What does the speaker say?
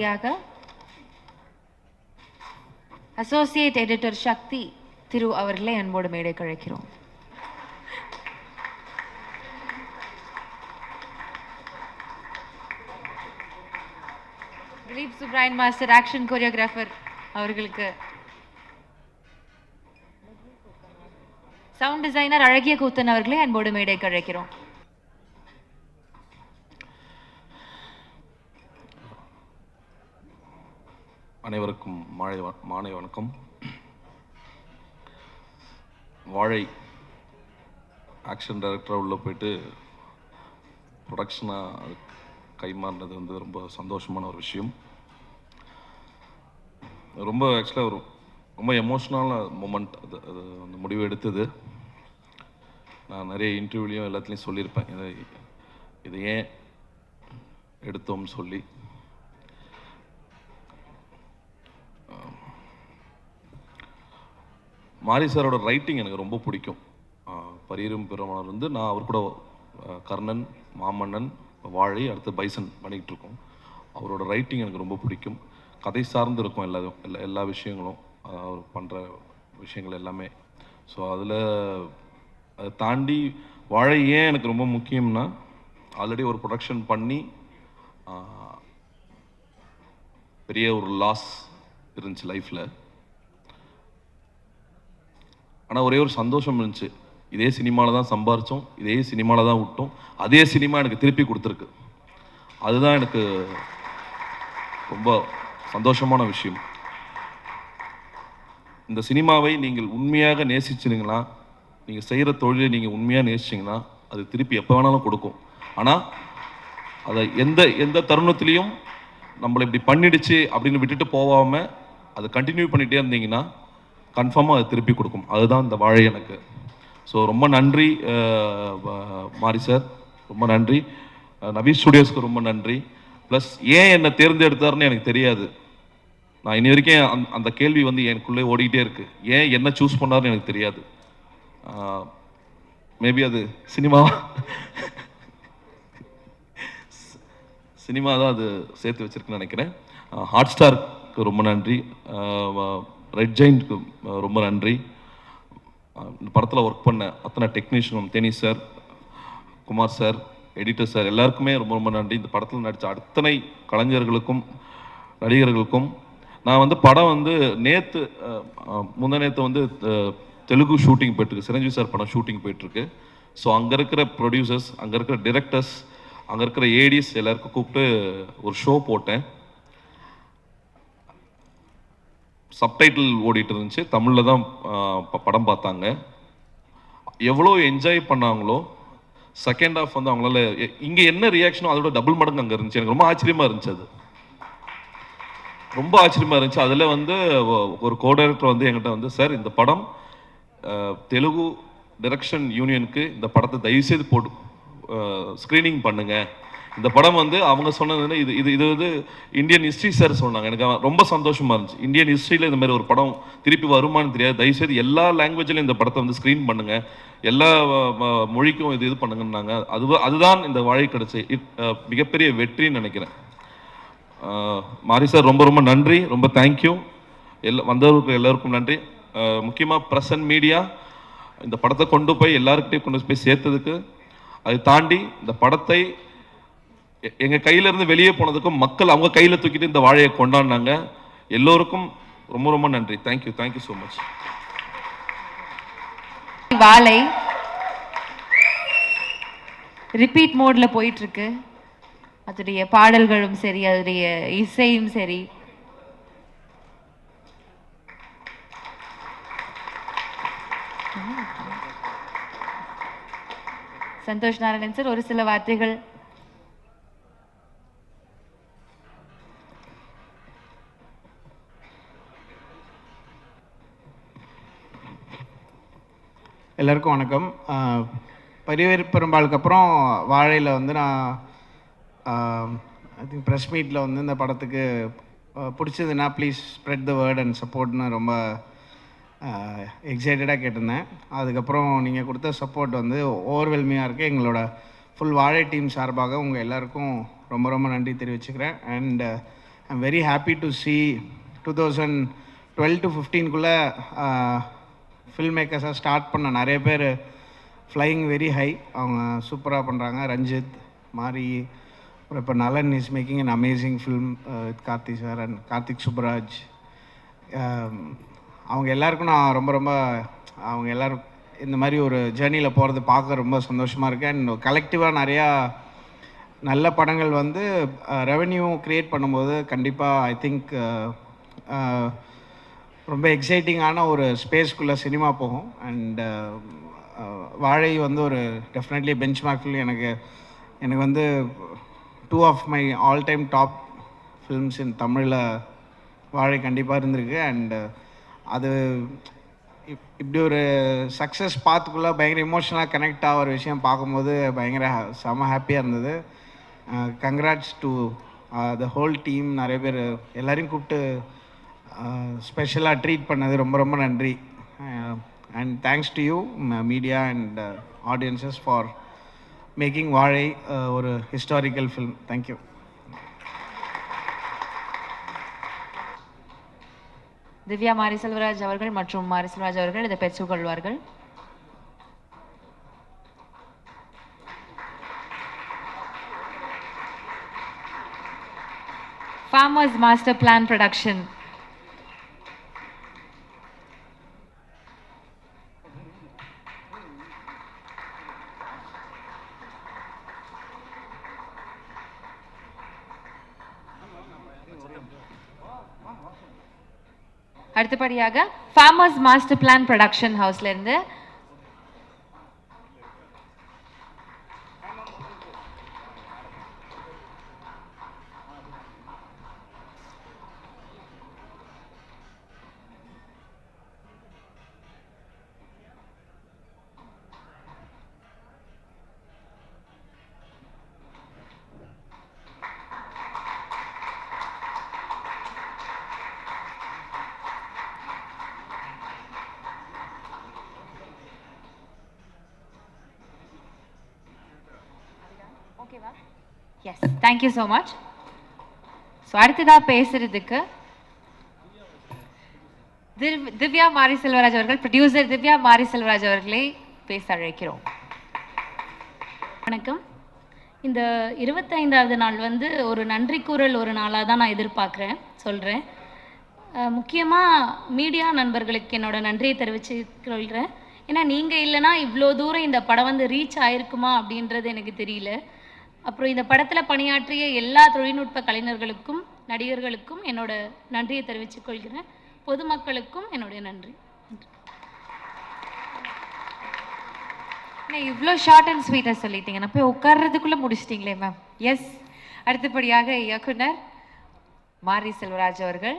அடுத்தபடியாக associate editor சக்தி திரு அவர்களை அன்போடு மேடை கழைக்கிறோம் Dileep Subbarayan master action choreographer அவர்களுக்கு. சவுண்ட் டிசைனர் அழகிய கூத்தன் அவர்களை அன்போடு மேடை கழைக்கிறோம் அனைவருக்கும் மாலை வ- மாலை வணக்கம். வாழை ஆக்ஷன் டைரக்டராக உள்ளே போயிட்டு ப்ரொடக்ஷனாக கைமாறினது வந்து ரொம்ப சந்தோஷமான ஒரு விஷயம். ரொம்ப ஆக்சுவலாக ஒரு ரொம்ப எமோஷ்னலான மூமெண்ட் அது அது அந்த முடிவு எடுத்தது. நான் நிறைய இன்டர்வியூலையும் எல்லாத்துலேயும் சொல்லியிருப்பேன். இதை இதை ஏன் எடுத்தோம்னு சொல்லி. மாரி சாரோட ரைட்டிங் எனக்கு ரொம்ப பிடிக்கும். பரீரும் பரியரும் வந்து நான் அவர் கூட கர்ணன் மாமன்னன் வாழை அடுத்து பைசன் பண்ணிக்கிட்டு இருக்கோம். அவரோட ரைட்டிங் எனக்கு ரொம்ப பிடிக்கும். கதை சார்ந்து இருக்கும் எல்லா எல்லா எல்லா விஷயங்களும் அவர் பண்ணுற விஷயங்கள் எல்லாமே. ஸோ அதில் அதை தாண்டி வாழை ஏன் எனக்கு ரொம்ப முக்கியம்னா ஆல்ரெடி ஒரு ப்ரொடக்ஷன் பண்ணி பெரிய ஒரு லாஸ் இருந்துச்சு லைஃப்பில் ஆனால் ஒரே ஒரு சந்தோஷம் இருந்துச்சு. இதே சினிமாவில் தான் சம்பாரித்தோம் இதே சினிமாவில் தான் விட்டோம். அதே சினிமா எனக்கு திருப்பி கொடுத்துருக்கு. அதுதான் எனக்கு ரொம்ப சந்தோஷமான விஷயம். இந்த சினிமாவை நீங்கள் உண்மையாக நேசிச்சிருங்களா நீங்கள் செய்கிற தொழிலை நீங்கள் உண்மையாக நேசிச்சிங்கன்னா அது திருப்பி எப்போ வேணாலும் கொடுக்கும். ஆனால் அதை எந்த எந்த தருணத்துலேயும் நம்மளை இப்படி பண்ணிடுச்சு அப்படின்னு விட்டுட்டு போகாமல் அதை கண்டினியூ பண்ணிகிட்டே இருந்தீங்கன்னா கன்ஃபார்மாக அது திருப்பி கொடுக்கும். அதுதான் இந்த வாழை எனக்கு. ஸோ ரொம்ப நன்றி மாரி சார் ரொம்ப நன்றி. நவி ஸ்டுடியோஸ்க்கு ரொம்ப நன்றி. ப்ளஸ் ஏன் என்னை தேர்ந்தெடுத்தாருன்னு எனக்கு தெரியாது. நான் இனி வரைக்கும் அந்த அந்த கேள்வி வந்து எனக்குள்ளே ஓடிக்கிட்டே இருக்குது ஏன் என்ன சூஸ் பண்ணாருன்னு எனக்கு தெரியாது. மேபி அது சினிமா சினிமா தான் அது சேர்த்து வச்சிருக்குன்னு நினைக்கிறேன். ஹாட் ஸ்டாருக்கு ரொம்ப நன்றி. ரெட் ஜெயின்ட்க்கு ரொம்ப நன்றி. இந்த படத்தில் ஒர்க் பண்ண அத்தனை டெக்னீஷியனும் Theni sir Kumar sir editor sir எல்லாருக்குமே ரொம்ப ரொம்ப நன்றி. இந்த படத்தில் நடித்த அத்தனை கலைஞர்களுக்கும் நடிகர்களுக்கும். நான் வந்து படம் வந்து நேற்று முந்த நேற்று வந்து தெலுங்கு ஷூட்டிங் போயிட்டுருக்கு. சிரஞ்சீவி சார் படம் ஷூட்டிங் போயிட்டுருக்கு. ஸோ அங்கே இருக்கிற ப்ரொடியூசர்ஸ் அங்கே இருக்கிற டிரெக்டர்ஸ் அங்கே இருக்கிற ஏடிஸ் எல்லாருக்கும் கூப்பிட்டு ஒரு ஷோ போட்டேன். சப்டைட்டில் ஓடிட்டு இருந்துச்சு. தமிழில் தான் ப- படம் பார்த்தாங்க. எவ்வளோ என்ஜாய் பண்ணாங்களோ செகண்ட் ஹாஃப் வந்து அவங்களால எ- என்ன ரியாக்ஷனோ அதோட டபுள் மடங்கு அங்கே இருந்துச்சு. எனக்கு ரொம்ப ஆச்சரியமா இருந்துச்சு அது. ரொம்ப ஆச்சரியமா இருந்துச்சு. அதில் வந்து ஒரு கோ டைரக்டர் வந்து என்கிட்ட வந்து சார் இந்த படம் தெலுங்கு டிரெக்ஷன் யூனியனுக்கு இந்த படத்தை தயவுசெய்து போட்டு ஸ்க்ரீனிங் பண்ணுங்கள் இந்த படம் வந்து அவங்க சொன்னது வந்து இது இது இது வந்து இந்தியன் ஹிஸ்ட்ரி சார் சொன்னாங்க. எனக்கு ரொம்ப சந்தோஷமாக இருந்துச்சு. இந்தியன் ஹிஸ்ட்ரியில் இந்த மாதிரி ஒரு படம் திருப்பி வருமானு தெரியாது. தயவுசெய்து எல்லா லாங்குவேஜ்லையும் இந்த படத்தை வந்து ஸ்க்ரீன் பண்ணுங்கள் எல்லா ம- மொழிக்கும் இது இது பண்ணுங்கன்னாங்க. அது அதுதான் இந்த வாழை கிடச்சி மிகப்பெரிய வெற்றின்னு நினைக்கிறேன். மாரி சார் ரொம்ப ரொம்ப நன்றி. ரொம்ப தேங்க்யூ எல்லா வந்தவர்களுக்கு எல்லாருக்கும் நன்றி. முக்கியமாக ப்ரெஸ் அண்ட் மீடியா இந்த படத்தை கொண்டு போய் எல்லாருக்கிட்டையும் கொண்டு போய் சேர்த்ததுக்கு அதை தாண்டி இந்த படத்தை எங்க கையில இருந்து வெளியே போனதுக்கும் மக்கள் அவங்க கையில தூக்கிட்டு இந்த வாழையை கொண்டாடினாங்க. எல்லோருக்கும் ரொம்ப ரொம்ப நன்றி. Thank you thank you so much Vaazhai repeat மோடில் போயிட்டுருக்கு. அதோடைய பாடல்களும் சரி அதோடைய இசையும் சரி. சந்தோஷ் நாராயணன் சார் ஒரு சில வார்த்தைகள் எல்லாருக்கும் வணக்கம். ஆஹ் பெரும்பாலுக்கு அப்புறம் வாழையில் வந்து நான் ஐ திங்க் ப்ரெஸ் மீட்டில் வந்து இந்த படத்துக்கு பிடிச்சதுன்னா please spread the word and சப்போர்ட்னு ரொம்ப எக்ஸைட்டடாக கேட்டிருந்தேன். அதுக்கப்புறம் நீங்கள் கொடுத்த சப்போர்ட் வந்து ஓவர்வெல்மையாக இருக்குது எங்களோட ஃபுல் வாழை டீம் சார்பாக உங்கள் எல்லாருக்கும் ரொம்ப ரொம்ப நன்றி தெரிவிச்சுக்கிறேன். And I'm very happy to see two thousand twelve to ஃபிஃப்டீன்குள்ளே film மேக்கர்ஸாக ஸ்டார்ட் பண்ண நிறைய பேர் ஃப்ளையிங் வெரி ஹை அவங்க சூப்பராக பண்ணுறாங்க ரஞ்சித் மாரி அப்புறம் இப்போ Nalan is making an amazing film with Karthi sir and Karthik Subbaraj. அவங்க எல்லாருக்கும் நான் ரொம்ப ரொம்ப அவங்க எல்லாரும் இந்த மாதிரி ஒரு ஜேர்னியில் போகிறது பார்க்க ரொம்ப சந்தோஷமாக இருக்கேன் அண்ட் கலெக்டிவாக நிறையா நல்ல படங்கள் வந்து ரெவென்யூ க்ரியேட் பண்ணும்போது கண்டிப்பாக ஐ திங்க் ரொம்ப எக்ஸைட்டிங்கான ஒரு ஸ்பேஸ்க்குள்ளே சினிமா போகும். அண்ட் uh, uh, வாழை வந்து ஒரு டெஃபினெட்லி பெஞ்ச் மார்க்கில் எனக்கு எனக்கு வந்து two of my all time top films in தமிழில் வாழை கண்டிப்பாக இருந்திருக்கு. அண்ட் uh, அது இப்- இப்படி ஒரு சக்ஸஸ் பார்த்துக்குள்ளே பயங்கர இமோஷனலாக கனெக்ட் ஆகிற விஷயம் பார்க்கும்போது பயங்கர செம ஹாப்பியாக இருந்தது. Congrats to the whole team நிறைய பேர் எல்லோரையும் கூப்பிட்டு ஸ்பெஷலாக ட்ரீட் பண்ணது ரொம்ப ரொம்ப நன்றி. And thanks to you media and audiences for making Vaazhai ஒரு historical film thank you Divya Mari Selvaraj அவர்கள் மற்றும் மாரி செல்வராஜ் அவர்கள் இதை பெற்றுக்கொள்வார்கள் farmers master plan production. அடுத்தபடியாக ஃபார்மர்ஸ் மாஸ்டர் பிளான் ப்ரொடக்ஷன் ஹவுஸ்ல ஓகேவா? Yes thank you so much so அடுத்ததாக பேசுறதுக்கு திவ்யா மாரி செல்வராஜ் அவர்கள் ப்ரொடியூசர் திவ்யா மாரி செல்வராஜ் அவர்களை பேச அழைக்கிறோம். வணக்கம். இந்த இருபத்தைந்தாவது நாள் வந்து ஒரு நன்றி கூறல் ஒரு நாளாக தான் நான் எதிர்பார்க்குறேன் சொல்கிறேன் முக்கியமாக மீடியா நண்பர்களுக்கு என்னோட நன்றியை தெரிவித்து கொள்கிறேன் ஏன்னா நீங்கள் இல்லைன்னா இவ்வளோ தூரம் இந்த படம் வந்து ரீச் ஆயிருக்குமா அப்படின்றது எனக்கு தெரியல. அப்புறம் இந்த படத்தில் பணியாற்றிய எல்லா தொழில்நுட்ப கலைஞர்களுக்கும் நடிகர்களுக்கும் என்னோட நன்றியை தெரிவித்துக் கொள்கிறேன். பொதுமக்களுக்கும் என்னுடைய நன்றி. நன்றி என்ன இவ்வளோ ஷார்ட் அண்ட் ஸ்வீட்டாக சொல்லிட்டீங்க. நான் போய் உட்கார்றதுக்குள்ளே முடிச்சிட்டிங்களே மேம் எஸ் அடுத்தபடியாக இயக்குனர் மாரி செல்வராஜ் அவர்கள்.